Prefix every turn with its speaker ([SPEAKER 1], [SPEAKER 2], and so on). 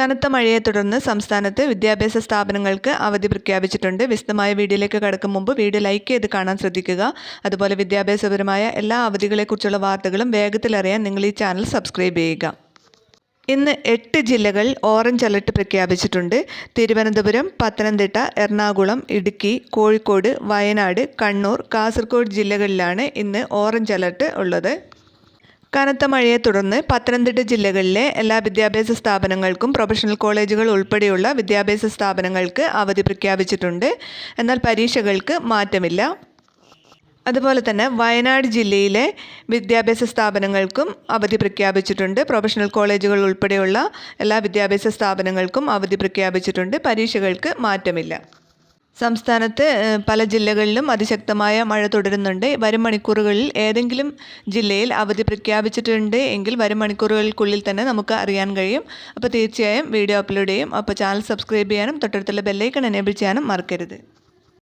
[SPEAKER 1] കനത്ത മഴയെ തുടർന്ന് സംസ്ഥാനത്ത് വിദ്യാഭ്യാസ സ്ഥാപനങ്ങൾക്ക് അവധി പ്രഖ്യാപിച്ചിട്ടുണ്ട്. വിശദമായ വീഡിയോയിലേക്ക് കടക്കും മുമ്പ് വീഡിയോ ലൈക്ക് ചെയ്ത് കാണാൻ ശ്രദ്ധിക്കുക. അതുപോലെ വിദ്യാഭ്യാസപരമായ എല്ലാ അവധികളെക്കുറിച്ചുള്ള വാർത്തകളും വേഗത്തിലറിയാൻ നിങ്ങൾ ഈ ചാനൽ സബ്സ്ക്രൈബ് ചെയ്യുക. ഇന്ന് എട്ട് ജില്ലകൾ ഓറഞ്ച് അലർട്ട് പ്രഖ്യാപിച്ചിട്ടുണ്ട്. തിരുവനന്തപുരം പത്തനംതിട്ട എറണാകുളം ഇടുക്കി കോഴിക്കോട് വയനാട് കണ്ണൂർ കാസർഗോഡ് ജില്ലകളിലാണ് ഇന്ന് ഓറഞ്ച് അലർട്ട് ഉള്ളത്. കനത്ത മഴയെ തുടർന്ന് പത്തനംതിട്ട ജില്ലകളിലെ എല്ലാ വിദ്യാഭ്യാസ സ്ഥാപനങ്ങൾക്കും പ്രൊഫഷണൽ കോളേജുകൾ ഉൾപ്പെടെയുള്ള വിദ്യാഭ്യാസ സ്ഥാപനങ്ങൾക്ക് അവധി പ്രഖ്യാപിച്ചിട്ടുണ്ട്. എന്നാൽ പരീക്ഷകൾക്ക് മാറ്റമില്ല. അതുപോലെ തന്നെ വയനാട് ജില്ലയിലെ വിദ്യാഭ്യാസ സ്ഥാപനങ്ങൾക്കും അവധി പ്രഖ്യാപിച്ചിട്ടുണ്ട്. പ്രൊഫഷണൽ കോളേജുകൾ ഉൾപ്പെടെയുള്ള എല്ലാ വിദ്യാഭ്യാസ സ്ഥാപനങ്ങൾക്കും അവധി പ്രഖ്യാപിച്ചിട്ടുണ്ട്. പരീക്ഷകൾക്ക് മാറ്റമില്ല. സംസ്ഥാനത്ത് പല ജില്ലകളിലും അതിശക്തമായ മഴ തുടരുന്നുണ്ട്. വരും മണിക്കൂറുകളിൽ ഏതെങ്കിലും ജില്ലയിൽ അവധി പ്രഖ്യാപിച്ചിട്ടുണ്ട് എങ്കിൽ വരും മണിക്കൂറുകൾക്കുള്ളിൽ തന്നെ നമുക്ക് അറിയാൻ കഴിയും. അപ്പോൾ തീർച്ചയായും വീഡിയോ അപ്ലോഡ് ചെയ്യും. അപ്പോൾ ചാനൽ സബ്സ്ക്രൈബ് ചെയ്യാനും തൊട്ടടുത്തുള്ള ബെല്ലൈക്കൺ എനേബിൾ ചെയ്യാനും മറക്കരുത്.